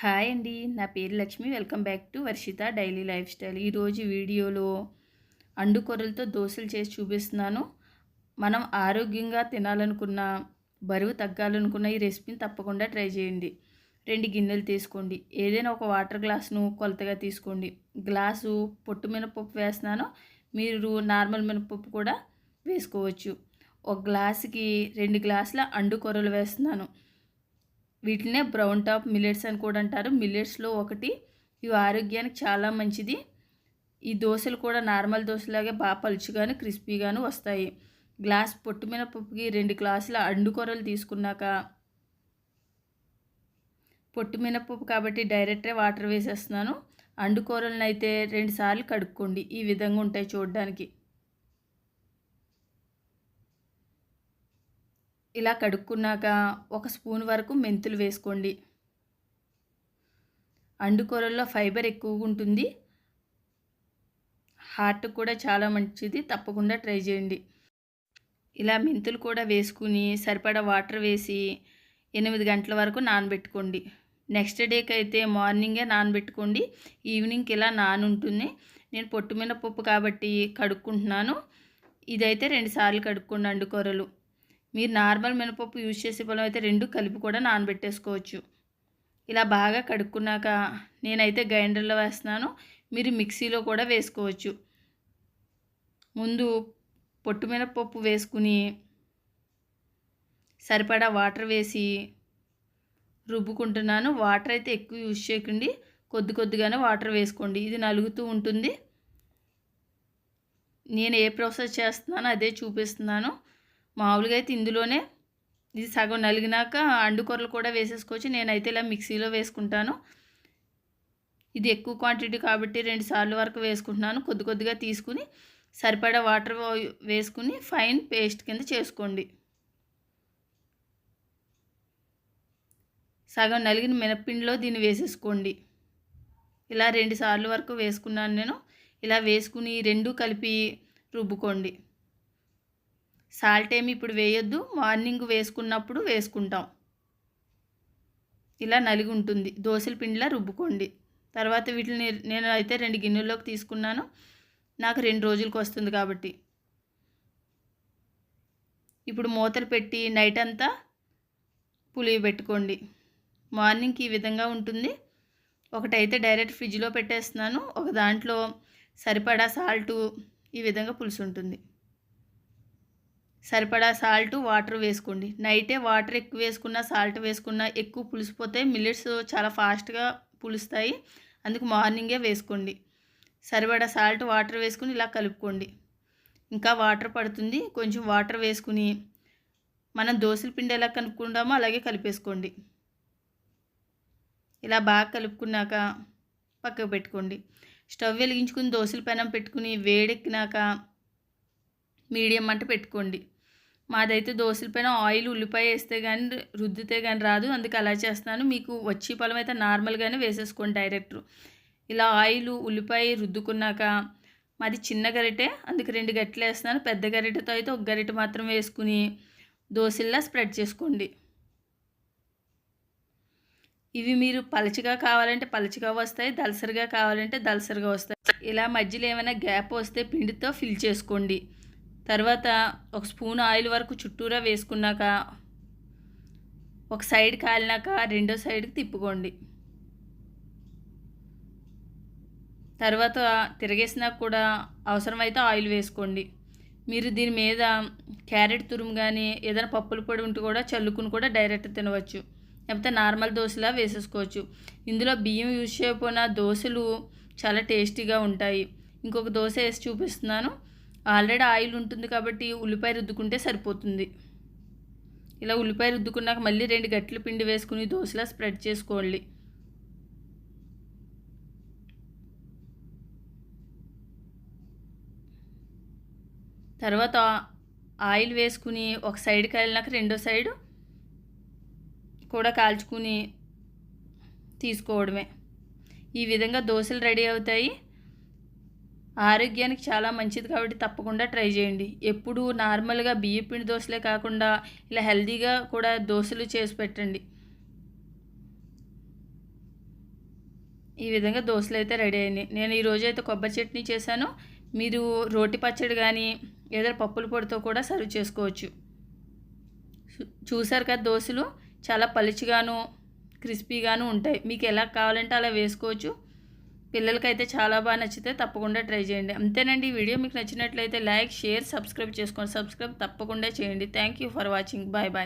Hi అండి. నా పేరు Lakshmi. Welcome back to Varshitha daily life style. ఈరోజు వీడియోలో అండు కొర్రలతో దోశలు చేసి చూపిస్తున్నాను. మనం ఆరోగ్యంగా తినాలనుకున్న బరువు తగ్గాలనుకున్న ఈ రెసిపీని తప్పకుండా ట్రై చేయండి. రెండు గిన్నెలు తీసుకోండి. ఏదైనా ఒక వాటర్ గ్లాస్ను కొలతగా తీసుకోండి. గ్లాసు పొట్టు మినపప్పు వేస్తున్నాను. మీరు నార్మల్ మినపప్పు కూడా వేసుకోవచ్చు. ఒక గ్లాసుకి రెండు గ్లాసుల అండు కొర్రలు వేస్తున్నాను. వీటినే బ్రౌన్ టాప్ మిల్లెట్స్ అని కూడా అంటారు. మిల్లెట్స్లో ఒకటి. ఇవి ఆరోగ్యానికి చాలా మంచిది. ఈ దోశలు కూడా నార్మల్ దోశలాగే బాగా పలుచుగాను క్రిస్పీగాను వస్తాయి. గ్లాస్ పొట్టు మినపప్పుకి రెండు గ్లాసుల అండుకొరలు తీసుకున్నాక పొట్టు మినపప్పు కాబట్టి డైరెక్టే వాటర్ వేసేస్తున్నాను. అండుకూరలను అయితే రెండుసార్లు కడుక్కోండి. ఈ విధంగా ఉంటాయి చూడడానికి. ఇలా కడుక్కున్నాక ఒక స్పూన్ వరకు మెంతులు వేసుకోండి. అండుకూరల్లో ఫైబర్ ఎక్కువగా ఉంటుంది. హార్ట్ కూడా చాలా మంచిది. తప్పకుండా ట్రై చేయండి. ఇలా మెంతులు కూడా వేసుకుని సరిపడా వాటర్ వేసి ఎనిమిది గంటల వరకు నానబెట్టుకోండి. నెక్స్ట్ డేకి అయితే మార్నింగే నానబెట్టుకోండి. ఈవినింగ్కి ఇలా నానుంటుంది. నేను పొట్టు మినపప్పు కాబట్టి కడుక్కుంటున్నాను. ఇదైతే రెండుసార్లు కడుక్కోండి అండుకూరలు మీరు నార్మల్ మినపప్పు యూజ్ చేసే పొలం అయితే రెండు కలిపి కూడా నానబెట్టేసుకోవచ్చు. ఇలా బాగా కడుక్కున్నాక నేనైతే గ్రైండర్లో వేస్తున్నాను. మీరు మిక్సీలో కూడా వేసుకోవచ్చు. ముందు పొట్టు మినపప్పు వేసుకుని సరిపడా వాటర్ వేసి రుబ్బుకుంటున్నాను. వాటర్ అయితే ఎక్కువ యూజ్ చేయకండి. కొద్ది కొద్దిగానే వాటర్ వేసుకోండి. ఇది నలుగుతూ ఉంటుంది. నేను ఏ ప్రాసెస్ చేస్తున్నానో అదే చూపిస్తున్నాను. మామూలుగా అయితే ఇందులోనే ఇది సగం నలిగినాక అండుకొరలు కూడా వేసేసుకోవచ్చు. నేనైతే ఇలా మిక్సీలో వేసుకుంటాను. ఇది ఎక్కువ క్వాంటిటీ కాబట్టి రెండు సార్లు వరకు వేసుకుంటున్నాను. కొద్ది కొద్దిగా తీసుకుని సరిపడా వాటర్ వేసుకుని ఫైన్ పేస్ట్ కింద చేసుకోండి. సగం నలిగిన మినప్పిండిలో దీన్ని వేసేసుకోండి. ఇలా రెండు సార్లు వరకు వేసుకున్నాను నేను. ఇలా వేసుకుని రెండు కలిపి రుబ్బుకోండి. సాల్ట్ ఏమి ఇప్పుడు వేయొద్దు మార్నింగ్ వేసుకున్నప్పుడు వేసుకుంటాం. ఇలా నలిగి ఉంటుంది. దోశల పిండిలా రుబ్బుకోండి. తర్వాత వీటిని నేను అయితే రెండు గిన్నెల్లోకి తీసుకున్నాను. నాకు రెండు రోజులకు వస్తుంది కాబట్టి. ఇప్పుడు మూతలు పెట్టి నైట్ అంతా పులివి పెట్టుకోండి. మార్నింగ్కి ఈ విధంగా ఉంటుంది. ఒకటైతే డైరెక్ట్ ఫ్రిడ్జ్లో పెట్టేస్తున్నాను. ఒక దాంట్లో సరిపడా సాల్టు ఈ విధంగా పులుసు ఉంటుంది సరిపడా సాల్ట్ వాటర్ వేసుకోండి. నైటే వాటర్ ఎక్కువ వేసుకున్న సాల్ట్ వేసుకున్న ఎక్కువ పులిసిపోతే మిల్లెట్స్ చాలా ఫాస్ట్గా పులుస్తాయి. అందుకు మార్నింగే వేసుకోండి. సరిపడా సాల్ట్ వాటర్ వేసుకుని ఇలా కలుపుకోండి. ఇంకా వాటర్ పడుతుంది. కొంచెం వాటర్ వేసుకుని మనం దోశల పిండి ఎలా కలుపుకుంటామో అలాగే కలిపేసుకోండి. ఇలా బాగా కలుపుకున్నాక పక్కకు పెట్టుకోండి. స్టవ్ వెలిగించుకుని దోశల పెనం పెట్టుకుని వేడెక్కినాక మీడియం మంట పెట్టుకోండి. మాదైతే దోశల పైన ఆయిల్ ఉల్లిపాయ వేస్తే కానీ రుద్దితే కానీ రాదు. అందుకే అలా చేస్తున్నాను. మీకు వచ్చి పొలం అయితే నార్మల్గానే వేసేసుకోండి డైరెక్ట్. ఇలా ఆయిల్ ఉల్లిపాయ రుద్దుకున్నాక మాది చిన్న గరిటె అందుకు రెండు గట్టెలు వేస్తున్నాను. పెద్ద గరిటెతో అయితే ఒక గరిటె మాత్రం వేసుకుని దోశల్లా స్ప్రెడ్ చేసుకోండి. ఇవి మీరు పలచగా కావాలంటే పలచగా వస్తాయి. దలసరిగా కావాలంటే దలసరిగా వస్తాయి. ఇలా మధ్యలో ఏమైనా గ్యాప్ వస్తే పిండితో ఫిల్ చేసుకోండి. తర్వాత ఒక స్పూన్ ఆయిల్ వరకు చుట్టూరా వేసుకున్నాక ఒక సైడ్ కాలినాక రెండో సైడ్కి తిప్పుకోండి. తర్వాత తిరగేసినా కూడా అవసరమైతే ఆయిల్ వేసుకోండి. మీరు దీని మీద క్యారెట్ తురుము కానీ ఏదైనా పప్పుల పొడి ఉంటే కూడా చల్లుకుని కూడా డైరెక్ట్ తినవచ్చు. లేకపోతే నార్మల్ దోశలా వేసేసుకోవచ్చు. ఇందులో బియ్యం యూజ్ చేయకపోయిన దోశలు చాలా టేస్టీగా ఉంటాయి. ఇంకొక దోశ వేసి చూపిస్తున్నాను. ఆల్రెడీ ఆయిల్ ఉంటుంది కాబట్టి ఉల్లిపాయ రుద్దుకుంటే సరిపోతుంది. ఇలా ఉల్లిపాయ రుద్దుకున్నాక మళ్ళీ రెండు గట్ల పిండి వేసుకుని దోశలా స్ప్రెడ్ చేసుకోవాలి తర్వాత ఆయిల్ వేసుకుని ఒక సైడ్ కాలినాక రెండో సైడు కూడా కాల్చుకుని తీసుకోవడమే. ఈ విధంగా దోశలు రెడీ అవుతాయి. ఆరోగ్యానికి చాలా మంచిది కాబట్టి తప్పకుండా ట్రై చేయండి. ఎప్పుడు నార్మల్గా బియ్య పిండి దోశలే కాకుండా ఇలా హెల్దీగా కూడా దోశలు చేసి పెట్టండి. ఈ విధంగా దోశలు అయితే రెడీ అయినాయి. నేను ఈరోజు అయితే కొబ్బరి చట్నీ చేశాను. మీరు రోటి పచ్చడి కానీ ఏదైనా పప్పుల పొడితో కూడా సర్వ్ చేసుకోవచ్చు. చూసారు కదా దోశలు చాలా పలుచిగాను క్రిస్పీగాను ఉంటాయి. మీకు ఎలా కావాలంటే అలా వేసుకోవచ్చు. పిల్లలకైతే చాలా బాగా నచ్చితే తప్పకుండా ట్రై చేయండి. అంతేనండి ఈ వీడియో మీకు నచ్చినట్లయితే లైక్ షేర్ సబ్స్క్రైబ్ చేసుకోండి. సబ్స్క్రైబ్ తప్పకుండా చేయండి. Thank you for watching. Bye bye.